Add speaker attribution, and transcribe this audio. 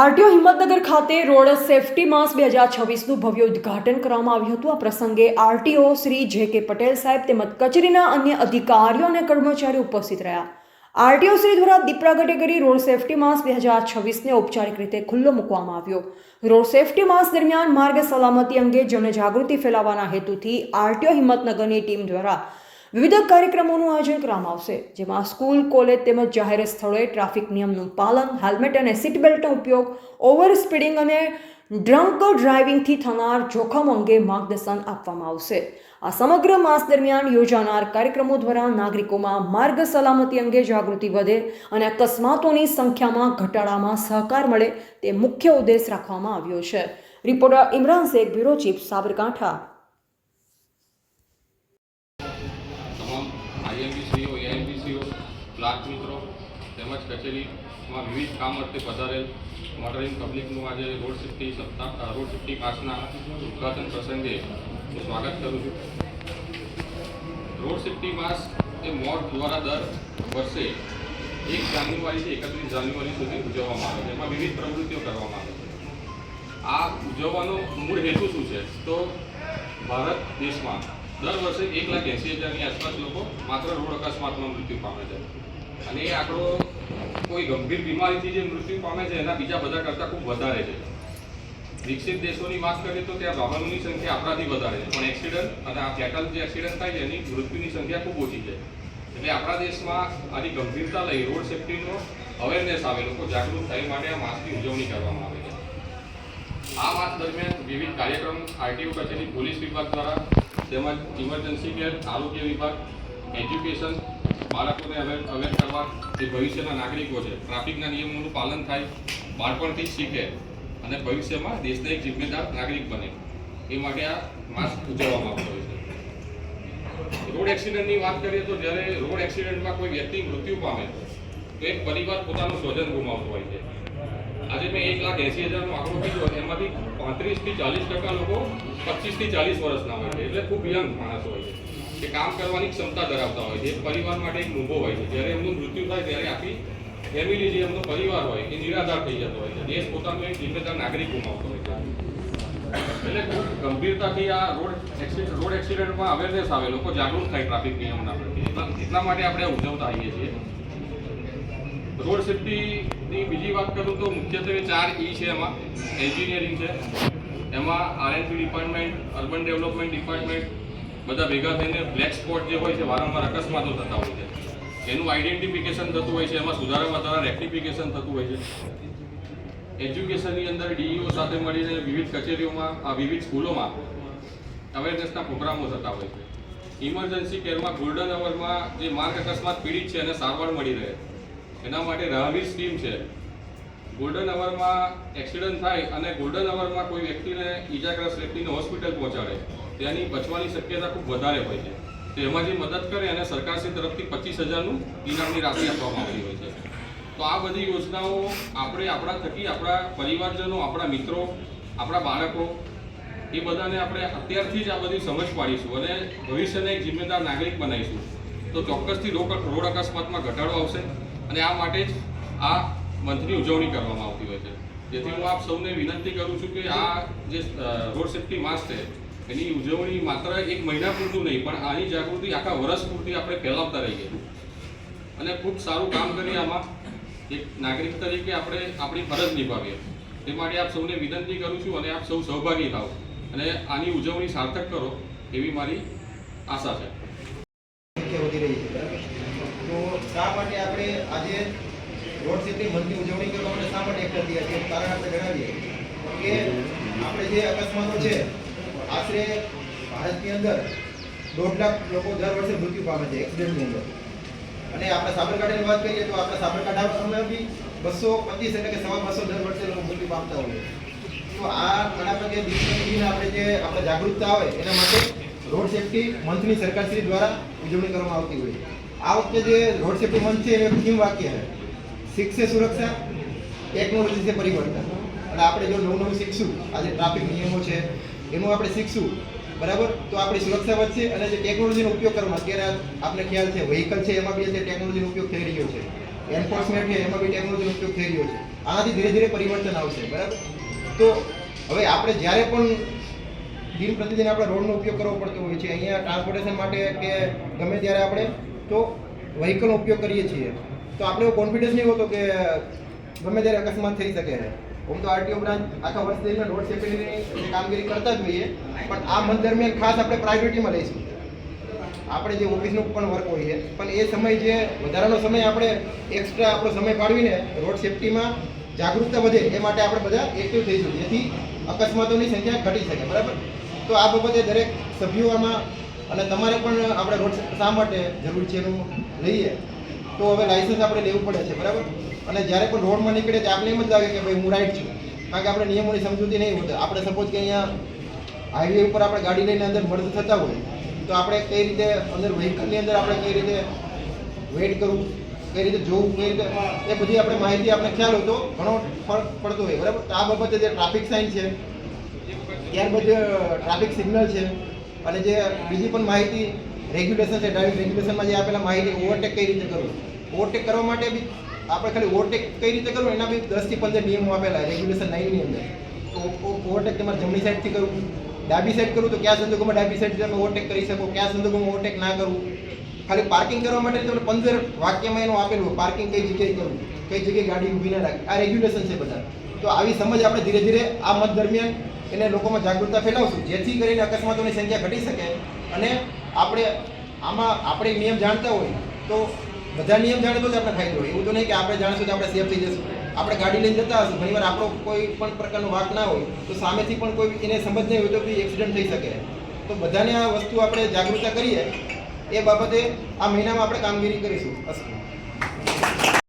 Speaker 1: RTO Himmatnagar ખાતે road safety માસ બે હજાર છવ્વીસનું ભવ્ય ઉદ્ઘાટન કરવામાં આવ્યું હતું. આ પ્રસંગે આરટીઓ શ્રી જે કે પટેલ સાહેબ તેમજ કચેરીના અન્ય અધિકારીઓ અને કર્મચારીઓ ઉપસ્થિત રહ્યા. આરટીઓ શ્રી દ્વારા દીપ પ્રાગટ્ય કરી રોડ સેફટી માસ બે હજાર છવ્વીસને ઔપચારિક રીતે ખુલ્લો મૂકવામાં આવ્યો. રોડ સેફટી માસ દરમિયાન માર્ગ સલામતી અંગે જનજાગૃતિ ફેલાવવાના હેતુથી આરટીઓ હિંમતનગરની ટીમ દ્વારા વિવિધ કાર્યક્રમોનું આયોજન કરવામાં આવશે, જેમાં સ્કૂલ, કોલેજ તેમજ જાહેર સ્થળોએ ટ્રાફિક નિયમનું પાલન, હેલ્મેટ અને સીટ બેલ્ટનો ઉપયોગ ઓવર સ્પીડિંગ અને ડ્રંક ડ્રાઇવિંગથી થનાર જોખમ અંગે માર્ગદર્શન આપવામાં આવશે. આ સમગ્ર માસ દરમિયાન યોજાનાર કાર્યક્રમો દ્વારા નાગરિકોમાં માર્ગ સલામતી અંગે જાગૃતિ વધે અને અકસ્માતોની સંખ્યામાં ઘટાડામાં સહકાર મળે તે મુખ્ય ઉદ્દેશ રાખવામાં આવ્યો છે. Reporter Imran Shaikh, bureau chief Sabarkantha.
Speaker 2: તમામ એએમબીસીઓ ક્લાર્ક મિત્રો, તેમજ કચેરીમાં વિવિધ કામ અર્થે પધારેલ મોટરિંગ પબ્લિકનું આજે રોડ સેફ્ટી સપ્તાહ રોડ સેફ્ટી પાસના ઉદઘાટન પ્રસંગે હું સ્વાગત કરું છું. રોડ સેફ્ટી માસ એ મોડ દ્વારા દર વર્ષે એક જાન્યુઆરીથી એકત્રીસ જાન્યુઆરી સુધી ઉજવવામાં આવે છે. એમાં વિવિધ પ્રવૃત્તિઓ કરવામાં આવે છે. આ ઉજવવાનો મૂળ હેતુ શું છે? તો ભારત દેશમાં દર વર્ષે એક લાખ એંસી હજારની આસપાસ લોકો માત્ર રોડ અકસ્માતમાં મૃત્યુ પામે છે. અને એ આંકડો કોઈ ગંભીર બીમારીથી જે મૃત્યુ પામે છે, એના બીજા બધા કરતાં ખૂબ વધારે છે. વિકસિત દેશોની વાત કરીએ તો ત્યાં વાહનોની સંખ્યા આપણાથી વધારે છે. પણ એક્સિડન્ટ અને આ ફેટલ જે એક્સિડન્ટ થાય છે, એની મૃત્યુની સંખ્યા ખૂબ ઓછી છે. એટલે આપણા દેશમાં આની ગંભીરતા લઈ રોડ સેફ્ટીનો અવેરનેસ આવે, લોકો જાગૃત થાય, માટે આ માસની ઉજવણી કરવામાં આવે. આ માસ દરમિયાન વિવિધ કાર્યક્રમ આરટીઓ કચેરી, પોલીસ વિભાગ દ્વારા તેમજ ઇમરજન્સી કેર આરોગ્ય વિભાગ એજ્યુકેશન બાળકોને અવેર અવેર કરવા જે ભવિષ્યના નાગરિકો છે, ટ્રાફિકના નિયમોનું પાલન થાય, બાળપણથી જ શીખે અને ભવિષ્યમાં દેશના એક જિમ્મેદાર નાગરિક બને. એ માટે આ માસ ઉજવવામાં આવતો હોય છે. રોડ એક્સિડન્ટની વાત કરીએ તો જ્યારે રોડ એક્સિડન્ટમાં કોઈ વ્યક્તિ મૃત્યુ પામે, તો એક પરિવાર પોતાનું સ્વજન ગુમાવતો હોય છે. આજે મેં એક લાખ એસી હજારનો આંકડો કીધો એમાંથી પાંત્રીસથી ચાલીસ ટકા લોકો પચીસથી ચાલીસ વર્ષના હોય છે, એટલે ખૂબ યંગ માણસ હોય છે. કે કામ કરવાની ક્ષમતા ધરાવતા હોય છે પરિવાર માટે એક મોભો હોય છે. જ્યારે એમનું મૃત્યુ થાય ત્યારે આખી ફેમિલી જે એમનો પરિવાર હોય એ નિરાધાર થઈ જતો હોય છે. દેશ પોતાનો એક જિમ્મેદાર નાગરિક ગુમાવતો હોય છે. એટલે ખૂબ ગંભીરતાથી આ રોડ એક્સિડન્ટ રોડ એક્સિડન્ટમાં અવેરનેસ આવે, લોકો જાગૃત થાય ટ્રાફિક નિયમના પ્રત્યે. એટલા માટે આપણે ઉજવતા આવીએ છીએ. રોડ સેફ્ટીની બીજી વાત કરું તો મુખ્યત્વે ચાર ઈ છે એમાં. એન્જિનિયરિંગ છે. એમાં RNP department, urban development department બધા ભેગા થઈને બ્લેક સ્પોટ જે હોય છે, વારંવાર અકસ્માતો થતા હોય છે. એનું આઈડેન્ટિફિકેશન થતું હોય છે, એમાં સુધારા વધારા રેક્ટિફિકેશન થતું હોય છે. એજ્યુકેશનની અંદર ડીઈઓ સાથે મળીને વિવિધ કચેરીઓમાં, આ વિવિધ સ્કૂલોમાં અવેરનેસના પ્રોગ્રામો થતા હોય છે. ઇમરજન્સી કેરમાં ગોલ્ડન અવરમાં જે માર્ગ અકસ્માત પીડિત છે, એને સારવાર મળી રહે એના માટે રાહવીર સ્કીમ છે. ગોલ્ડન અવરમાં એક્સિડન્ટ થાય અને ગોલ્ડન અવરમાં કોઈ વ્યક્તિને ઈજાગ્રસ્ત વ્યક્તિને હોસ્પિટલ પહોંચાડે, તેની બચવાની શક્યતા ખૂબ વધારે હોય છે. તો એમાં જે મદદ કરે અને સરકારશ્રી તરફથી પચીસ હજારનું ઇનામની રાશિ આપવામાં આવી હોય છે. તો આ બધી યોજનાઓ આપણે આપણા થકી આપણા પરિવારજનો, આપણા મિત્રો, આપણા બાળકો, એ બધાને આપણે અત્યારથી જ આ બધી સમજ પાડીશું અને ભવિષ્યને એક જિમ્મેદાર નાગરિક બનાવીશું. તો ચોક્કસથી રોડ અકસ્માતમાં ઘટાડો આવશે. અને આ માટે જ આ મંથની ઉજવણી કરવામાં આવતી હોય છે. જેથી હું આપ સૌને વિનંતી કરું છું કે આ જે રોડ સેફ્ટી માસ છે, એની ઉજવણી માત્ર એક મહિના પૂરતું નહીં, પણ આની જાગૃતિ આખા વર્ષ પૂરતી આપણે ફેલાવતા રહીએ. અને ખૂબ સારું કામ કરીએ આમાં એક નાગરિક તરીકે આપણે આપણી ફરજ નિભાવીએ. તે માટે આપ સૌને વિનંતી કરું છું અને આપ સૌ સહભાગી થાઓ અને આની ઉજવણી સાર્થક કરો એવી મારી આશા છે
Speaker 3: સંખ્યા વધી રહી છે બરાબર તો શા માટે આપણે આજે રોડ સેફ્ટી મંથની ઉજવણી કરવા માટે શા માટે એકઠા થયા છીએ કારણ આપણે જણાવીએ કે આપણે જે અકસ્માતો છે, આશરે ભારતની અંદર દોઢ લાખ લોકો દર વર્ષે મૃત્યુ પામે છે એક્સિડન્ટની અંદર. અને આપણે સાબરકાંઠાની વાત કરીએ તો આપણે સાબરકાંઠામાં બી બસો પચીસ એટલે કે સવા બસો દર વર્ષે લોકો મૃત્યુ પામતા હોય તો આ ઘણા પ્રત્યે દિવસે આપણે જે આપણે જાગૃતતા આવે એના માટે રોડ સેફ્ટી મંથની સરકારશ્રી દ્વારા ઉજવણી કરવામાં આવતી હોય આ વખતે જે રોડ સેફ્ટી મંથ છે એ થીમ વાક્ય છે. શિક્ષે સુરક્ષા, ટેકનોલોજી છે પરિવર્તન. અને આપણે જો નવું નવું શીખશું, આજે ટ્રાફિક નિયમો છે, એનું આપણે શીખશું, બરાબર? તો આપણી સુરક્ષા વધશે અને જે ટેકનોલોજીનો ઉપયોગ કરવામાં, અત્યારે આપણે ખ્યાલ છે વ્હીકલ છે, એમાં બી જે ટેકનોલોજીનો ઉપયોગ થઈ રહ્યો છે. એન્ફોર્સમેન્ટ છે, એમાં બી ટેકનોલોજીનો ઉપયોગ થઈ રહ્યો છે. આનાથી ધીરે ધીરે પરિવર્તન આવશે, બરાબર? તો હવે આપણે જ્યારે પણ દિન પ્રતિદિન આપણે રોડનો ઉપયોગ કરવો પડતો હોય છે, અહીંયા ટ્રાન્સપોર્ટેશન માટે કે ગમે ત્યારે આપણે તો વ્હીકલનો ઉપયોગ કરીએ છીએ. તો આપણે એવો કોન્ફિડન્સ નહીં હોતો કે ગમે ત્યારે અકસ્માત થઈ શકે. છે હું તો આરટીઓ બ્રાન્ચ આખા વર્ષ દરમિયાન રોડ સેફ્ટીની કામગીરી કરતા જ હોઈએ. પણ આ મંથ દરમિયાન ખાસ આપણે પ્રાયોરિટીમાં લઈશું આપણે જે ઓફિસનું પણ વર્ક હોય છે. પણ એ સમય જે વધારાનો સમય આપણે એક્સ્ટ્રા આપણો સમય ફાળવીને રોડ સેફ્ટીમાં જાગૃતતા વધે એ માટે આપણે બધા એક્ટિવ થઈશું. જેથી અકસ્માતોની સંખ્યા ઘટી શકે. બરાબર? તો આ બાબતે દરેક સભ્યો આમાં અને તમારે પણ આપણે રોડ શા માટે જરૂર છે એનું લઈએ? તો હવે લાઇસન્સ આપણે લેવું પડે છે, બરાબર? અને જ્યારે પણ રોડમાં નીકળે તો આપણે એમ જ લાગે કે ભાઈ હું રાઈટ છું. કારણ કે આપણે નિયમોની સમજૂતી નહીં હોતી. આપણે સપોઝ કે અહીંયા હાઈવે ઉપર આપણે ગાડી લઈને અંદર મર્દ થતા હોય, તો આપણે કઈ રીતે અંદર વ્હીકલની અંદર આપણે કઈ રીતે વેઇટ કરવું, કઈ રીતે જોવું, કઈ રીતે એ બધી આપણે માહિતી આપણે ખ્યાલ હોય તો ઘણો ફરક પડતો હોય, બરાબર? તો આ બાબતે જે ટ્રાફિક સાઇન છે, ત્યારબાદ ટ્રાફિક સિગ્નલ છે અને જે બીજી પણ માહિતી રેગ્યુલેશન છે ડ્રાઇવિંગ રેગ્યુલેશનમાં જે આપેલા માહિતી ઓવરટેક કઈ રીતે કરવું? ઓવરટેક કરવા માટે બી આપણે ખાલી ઓવરટેક કઈ રીતે કરવું? એના બી દસથી પંદર નિયમો આપેલા રેગ્યુલેશન નાઇનની અંદર. તો ઓવરટેક તમારે જમણી સાઈડથી કરવું. ડાબી સાઈડ કરવું તો કયા સંજોગોમાં ડાબી સાઈડ તમે ઓવરટેક કરી શકો? કયા સંજોગોમાં ઓવરટેક ના કરવું? ખાલી પાર્કિંગ કરવા માટે તમને પંદર વાક્યમાં એનું આપેલું પાર્કિંગ કઈ જગ્યાએ કરવું? કઈ જગ્યાએ ગાડી ઊભી ના રાખવી? આ રેગ્યુલેશન છે બધા. તો આવી સમજ આપણે ધીરે ધીરે આ મત દરમિયાન એને લોકોમાં જાગૃતતા ફેલાવશું. જેથી કરીને અકસ્માતોની સંખ્યા ઘટી શકે અને આપણે આમાં આપણે નિયમ જાણતા હોય તો બધા નિયમ જાણે તો જ આપણે ફાયદો હોય. એવું તો નહીં કે આપણે જાણીશું તો આપણે સેફ થઈ જશું. આપણે ગાડી લઈને જતા હશું. ઘણીવાર આપણો કોઈ પણ પ્રકારનો વાક ના હોય તો સામેથી પણ કોઈ એને સમજ નહીં હોય તો બી એક્સિડન્ટ થઈ શકે. તો બધાને આ વસ્તુ આપણે જાગૃતતા કરીએ. એ બાબતે આ મહિનામાં આપણે કામગીરી કરીશું. અસ્તુ.